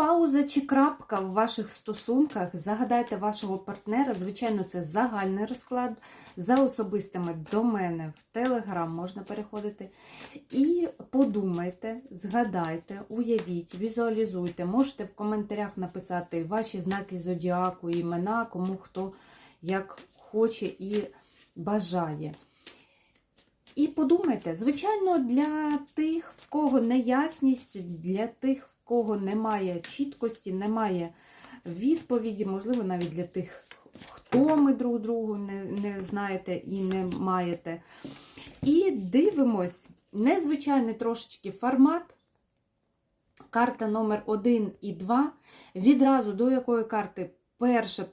пауза чи крапка в ваших стосунках. Загадайте вашого партнера. Звичайно, це загальний розклад. За особистими до мене в Телеграм можна переходити. І подумайте, згадайте, уявіть, візуалізуйте. Можете в коментарях написати ваші знаки зодіаку, імена, кому хто як хоче і бажає. І подумайте, звичайно, для тих, в кого неясність, для тих, кого немає чіткості, немає відповіді, можливо, навіть для тих, хто ми друг другу не, не знаєте і не маєте. І дивимось незвичайний трошечки формат. Карта номер 1 і 2. Відразу до якої карти перше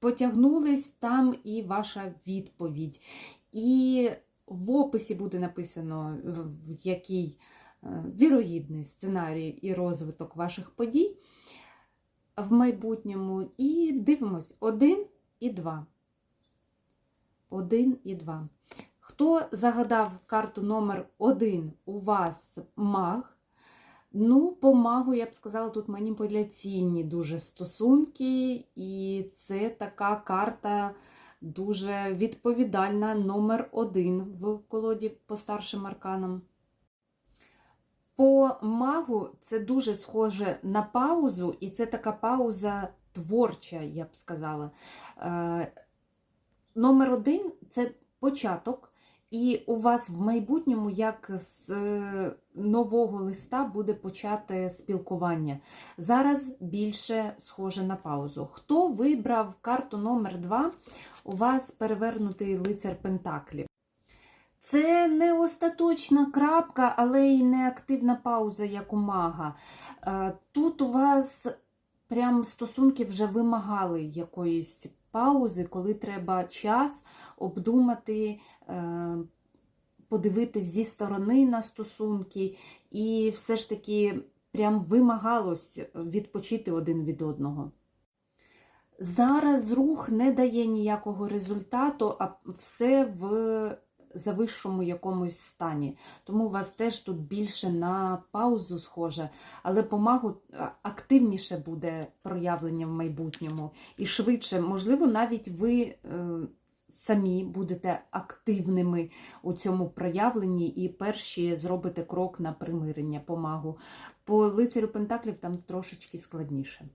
потягнулись, там і ваша відповідь. І в описі буде написано, в який е, вірогідний сценарій і розвиток ваших подій в майбутньому. І дивимось один і два. Один і два. Хто загадав карту номер 1 у вас маг? Ну, по магу, я б сказала, тут маніпуляційні дуже стосунки, і це така карта дуже відповідальна номер один в колоді по старшим арканам. По магу це дуже схоже на паузу, і це така пауза творча, я б сказала. Е, Номер один це початок. І у вас в майбутньому, як з е, нового листа, буде почати спілкування. Зараз більше схоже на паузу. Хто вибрав карту номер 2 у вас перевернутий лицар Пентаклів. Це не остаточна крапка, але й не активна пауза, як у мага. Е, тут у вас прям стосунки вже вимагали якоїсь паузи, коли треба час обдумати, е, подивитись зі сторони на стосунки, і все ж таки прям вимагалось відпочити один від одного. Зараз рух не дає ніякого результату, а все в завищому якомусь стані. Тому у вас теж тут більше на паузу схоже, але помагу активніше буде проявлення в майбутньому. І швидше, можливо, навіть ви. Е, самі будете активними у цьому проявленні і перші зробите крок на примирення помагу. По лицарю Пентаклів там трошечки складніше.